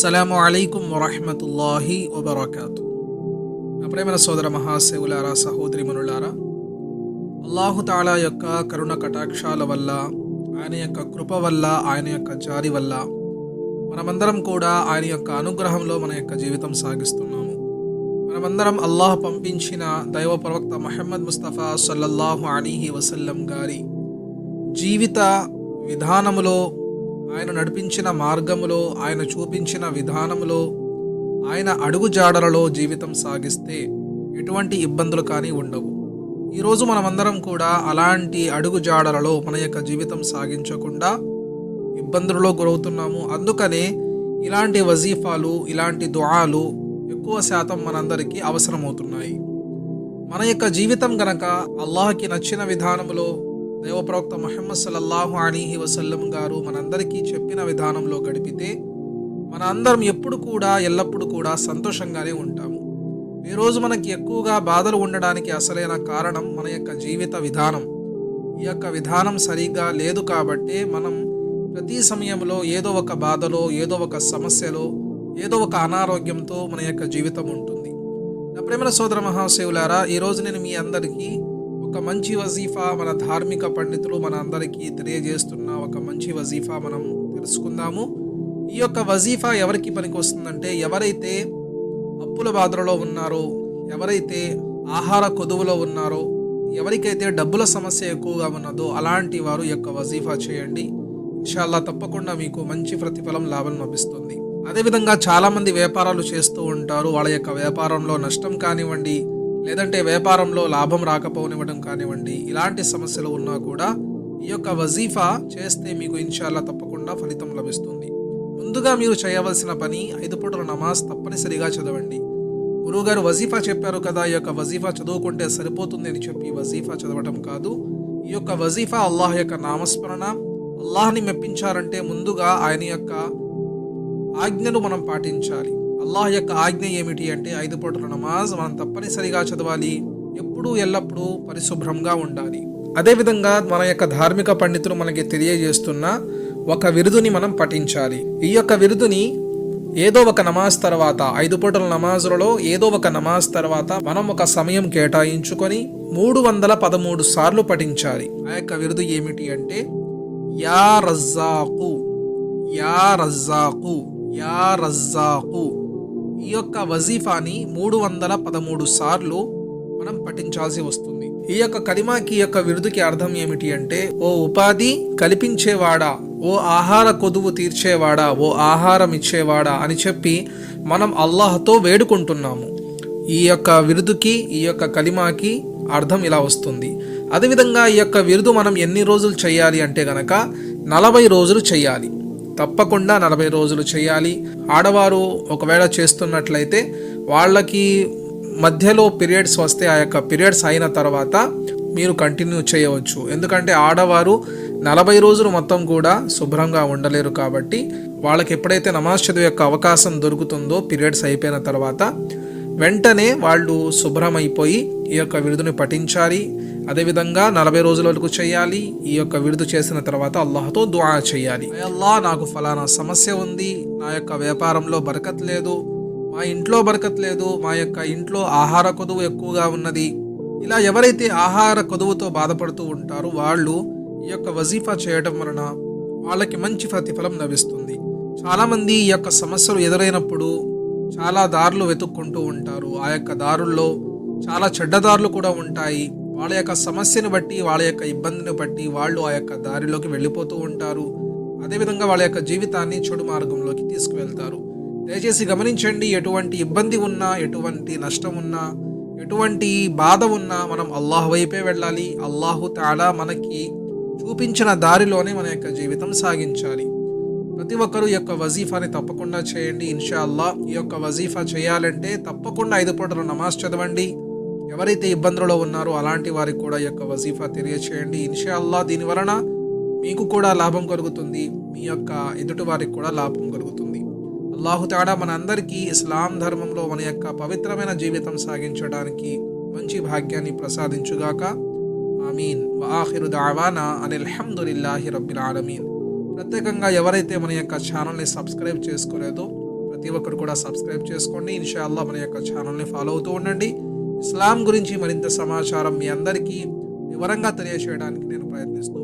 అస్సలం అయికం వరహమతుల్లాహి వబర్కాతు నా ప్రేమల సోదర మహాశివులారా సహోదరి మనులారా అల్లాహుతాలా యొక్క కరుణ కటాక్షాల వల్ల ఆయన యొక్క కృప వల్ల ఆయన యొక్క జారి వల్ల మనమందరం కూడా ఆయన యొక్క అనుగ్రహంలో మన యొక్క జీవితం సాగిస్తున్నాము. మనమందరం అల్లాహ్ పంపించిన దైవ ప్రవక్త మహమ్మద్ ముస్తఫా సల్లల్లాహు అలీహి వసల్లం గారి జీవిత విధానములో ఆయన నడిపించిన మార్గములో ఆయన చూపించిన విధానములో ఆయన అడుగుజాడలలో జీవితం సాగిస్తే ఎటువంటి ఇబ్బందులు కానీ ఉండవు. ఈరోజు మనమందరం కూడా అలాంటి అడుగుజాడలలో మన యొక్క జీవితం సాగించకుండా ఇబ్బందులలో గురవుతున్నాము. అందుకనే ఇలాంటి వజీఫాలు ఇలాంటి దుఆలు ఎక్కువ శాతం మనందరికీ అవసరమవుతున్నాయి. మన యొక్క జీవితం గనక అల్లాహకి నచ్చిన విధానంలో దైవప్రవక్త మహమ్మద్ సల్లల్లాహు అలీహి వసల్లం గారు మనందరికీ చెప్పిన విధానంలో గడిపితే మన అందరం ఎప్పుడు కూడా ఎల్లప్పుడూ కూడా సంతోషంగానే ఉంటాము. ఈరోజు మనకి ఎక్కువగా బాధలు ఉండడానికి అసలైన కారణం మన యొక్క జీవిత విధానం. ఈ యొక్క విధానం సరిగ్గా లేదు కాబట్టే మనం ప్రతి సమయంలో ఏదో ఒక బాధలో ఏదో ఒక సమస్యలో ఏదో ఒక అనారోగ్యంతో మన యొక్క జీవితం ఉంటుంది. నా ప్రేమల సోదర మహాశివులారా ఈరోజు నేను మీ అందరికీ ఒక మంచి వజీఫా మన ధార్మిక పండితులు మన అందరికీ తెలియజేస్తున్న ఒక మంచి వజీఫా మనం తెలుసుకుందాము. ఈ యొక్క వజీఫా ఎవరికి పనికి వస్తుందంటే ఎవరైతే అప్పుల బాధలలో ఉన్నారో ఎవరైతే ఆహార కొదువులో ఉన్నారో ఎవరికైతే డబ్బుల సమస్య ఎక్కువగా ఉన్నదో అలాంటి వారు యొక్క వజీఫా చేయండి. ఇన్షాల్లా తప్పకుండా మీకు మంచి ప్రతిఫలం లాభం లభిస్తుంది. అదేవిధంగా చాలామంది వ్యాపారాలు చేస్తూ ఉంటారు. వాళ్ళ యొక్క వ్యాపారంలో నష్టం కానివ్వండి లేదంటే వ్యాపారంలో లాభం రాకపోనివ్వడం కానివ్వండి ఇలాంటి సమస్యలు ఉన్నా కూడా ఈ యొక్క వజీఫా చేస్తే మీకు ఇన్షాల్లా తప్పకుండా ఫలితం లభిస్తుంది. ముందుగా మీరు చేయవలసిన పని ఐదు పూటల నమాజ్ తప్పనిసరిగా చదవండి. గురువుగారు వజీఫా చెప్పారు కదా ఈ యొక్క వజీఫా చదువుకుంటే సరిపోతుంది అని చెప్పి వజీఫా చదవటం కాదు. ఈ యొక్క వజీఫా అల్లాహ్ యొక్క నామస్మరణ అల్లాహ్ని మెప్పించాలంటే ముందుగా ఆయన యొక్క ఆజ్ఞను మనం పాటించాలి. అల్లాహ్ యొక్క ఆజ్ఞ ఏమిటి అంటే ఐదు పూటల నమాజ్ మనం తప్పనిసరిగా చదవాలి. ఎప్పుడూ ఎల్లప్పుడూ పరిశుభ్రంగా ఉండాలి. అదేవిధంగా మన యొక్క ధార్మిక పండితులు మనకి తెలియజేస్తున్న ఒక విరుదుని మనం పఠించాలి. ఈ యొక్క విరుదుని ఏదో ఒక నమాజ్ తర్వాత ఐదు పూటల నమాజులలో ఏదో ఒక నమాజ్ తర్వాత మనం ఒక సమయం కేటాయించుకొని మూడు వందల పదమూడు సార్లు పఠించాలి. ఆ యొక్క విరుదు ఏమిటి అంటే యా రజ్జాకు యా రజ్జాకు యా రజ్జాకు. ఈ యొక్క వజీఫాని మూడు వందల పదమూడు సార్లు మనం పఠించాల్సి వస్తుంది. ఈ యొక్క కలిమాకి యొక్క విరుదుకి అర్థం ఏమిటి అంటే ఓ ఉపాధి కల్పించేవాడా ఓ ఆహార కొదువు తీర్చేవాడా ఓ ఆహారం ఇచ్చేవాడా అని చెప్పి మనం అల్లాహ్తో వేడుకుంటున్నాము. ఈ యొక్క విరుదుకి ఈ యొక్క కలిమాకి అర్థం ఇలా వస్తుంది. అదేవిధంగా ఈ యొక్క విరుదు మనం ఎన్ని రోజులు చేయాలి అంటే గనక నలభై రోజులు చేయాలి. తప్పకుండా నలభై రోజులు చేయాలి. ఆడవారు ఒకవేళ చేస్తున్నట్లయితే వాళ్ళకి మధ్యలో పీరియడ్స్ వస్తే ఆ యొక్క పీరియడ్స్ అయిన తర్వాత మీరు కంటిన్యూ చేయవచ్చు. ఎందుకంటే ఆడవారు నలభై రోజులు మొత్తం కూడా శుభ్రంగా ఉండలేరు కాబట్టి వాళ్ళకి ఎప్పుడైతే నమాజ్ చదువు యొక్క అవకాశం దొరుకుతుందో పీరియడ్స్ అయిపోయిన తర్వాత వెంటనే వాళ్ళు శుభ్రమైపోయి ఈ యొక్క విరుదుని పఠించాలి. అదేవిధంగా నలభై రోజుల వరకు చేయాలి. ఈ యొక్క విడుదల చేసిన తర్వాత అల్లాహతో దుఆ చేయాలి. అల్లా నాకు ఫలానా సమస్య ఉంది. నా యొక్క వ్యాపారంలో బరకత్ లేదు. మా ఇంట్లో బరకత్ లేదు. మా యొక్క ఇంట్లో ఆహార కొదువు ఎక్కువగా ఉన్నది. ఇలా ఎవరైతే ఆహార కొదువుతో బాధపడుతూ ఉంటారో వాళ్ళు ఈ యొక్క వజీఫా చేయడం వలన వాళ్ళకి మంచి ప్రతిఫలం లభిస్తుంది. చాలామంది ఈ యొక్క సమస్యలు ఎదురైనప్పుడు చాలా దారులు వెతుక్కుంటూ ఉంటారు. ఆ యొక్క దారుల్లో చాలా చెడ్డ దారులు కూడా ఉంటాయి. వాళ్ళ యొక్క సమస్యను బట్టి వాళ్ళ యొక్క ఇబ్బందిని బట్టి వాళ్ళు ఆ యొక్క దారిలోకి వెళ్ళిపోతూ ఉంటారు. అదేవిధంగా వాళ్ళ యొక్క జీవితాన్ని చెడు మార్గంలోకి తీసుకువెళ్తారు. దయచేసి గమనించండి ఎటువంటి ఇబ్బంది ఉన్నా ఎటువంటి నష్టం ఉన్నా ఎటువంటి బాధ ఉన్నా మనం అల్లాహ్ వైపే వెళ్ళాలి. అల్లాహు తాలా మనకి చూపించిన దారిలోనే మన యొక్క జీవితం సాగించాలి. ప్రతి ఒక్కరూ ఈ యొక్క వజీఫాని తప్పకుండా చేయండి. ఇన్షా అల్లా ఈ యొక్క వజీఫా చేయాలంటే తప్పకుండా ఐదు పూటలు నమాజ్ చదవండి. ఎవరైతే ఇబ్బందులలో ఉన్నారో అలాంటి వారికి కూడా ఈ యొక్క వజీఫా తెలియచేయండి. ఇన్షాల్లా దీని వలన మీకు కూడా లాభం కలుగుతుంది. మీ యొక్క ఎదుటి వారికి కూడా లాభం కలుగుతుంది. అల్లాహుతాడా మన అందరికీ ఇస్లాం ధర్మంలో మన యొక్క పవిత్రమైన జీవితం సాగించడానికి మంచి భాగ్యాన్ని ప్రసాదించుగాక. ఆమీన్. వాహిరు దావానా అనిల్ హమ్దులిల్లాహి రబ్బిల్ ఆలమీన్. ప్రత్యేకంగా ఎవరైతే మన యొక్క ఛానల్ని సబ్స్క్రైబ్ చేసుకోలేదో ప్రతి ఒక్కరు కూడా సబ్స్క్రైబ్ చేసుకోండి. ఇన్షాల్లా మన యొక్క ఛానల్ని ఫాలో అవుతూ ఉండండి. ఇస్లాం గురించి మరింత సమాచారం మీ అందరికీ వివరంగా తెలియజేయడానికి నేను ప్రయత్నిస్తూ